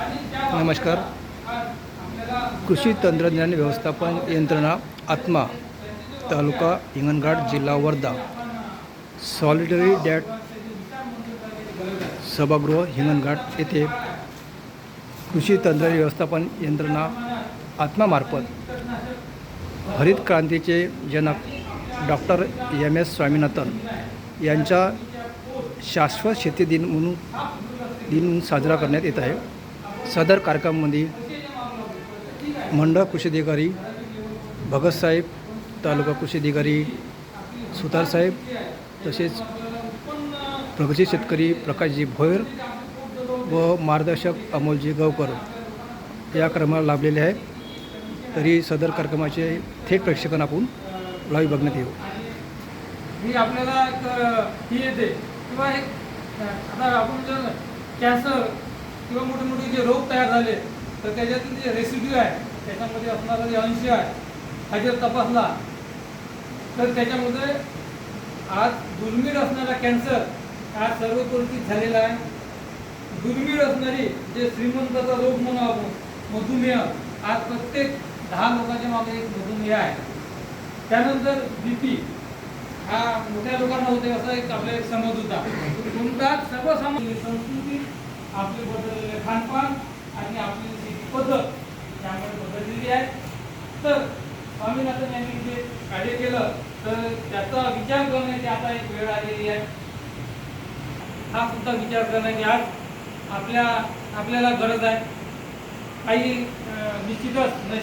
नमस्कार. कृषी तंत्रज्ञान व्यवस्थापन यंत्रणा आत्मा तालुका हिंगणघाट जिल्हा वर्धा. सॉलिटरी डॅट सभागृह हिंगणघाट येथे कृषी तंत्रज्ञान व्यवस्थापन यंत्रणा आत्मामार्फत हरित क्रांतीचे जनक डॉक्टर एम एस स्वामीनाथन यांच्या शाश्वत शेती दिन म्हणून दिन साजरा करण्यात येत आहे. सदर कार्यक्रमामध्ये मंडळ कृषी अधिकारी भगतसाहेब तालुका कृषी अधिकारी सुतारसाहेब तसेच प्रगती शेतकरी प्रकाशजी भोयर व मार्गदर्शक अमोलजी गावकर या क्रमाला लाभलेले आहे तरी सदर कार्यक्रमाचे थेट प्रेक्षकांना आपण लाईव्ह बघण्यात येऊ. ही आपल्याला एक ही येते. किंवा एक आता आपण जर कॅन्सर किंवा मोठे मोठे जे रोग तयार झाले तर त्याच्यातील जे रेसिड्यू आहे त्याच्यामध्ये असणारा जे अंश आहे हा जर तपासला तर त्याच्यामध्ये आज दुर्मिळ असणारा कॅन्सर हा सर्वतोपरी झालेला आहे. दुर्मिळ असणारी जे श्रीमंताचा रोग म्हणू आपण मधुमेह आज प्रत्येक दहा लोकांच्या मागे एक मधुमेह आहे. त्यानंतर बी पी हा मोठ्या लोकांना होते असा एक आपला एक समज होता. कोणता सर्वसामान्य संस्कृती आपले बदललेले खानपान आणि आपली शेती पद्धत त्यामुळे बदललेली आहे. तर स्वामीनाथन यांनी जे कार्य केलं तर त्याचा विचार करण्याची आता एक वेळ आलेली आहे. हा सुद्धा विचार करण्याची आज आपल्या आपल्याला गरज आहे. काही निश्चितच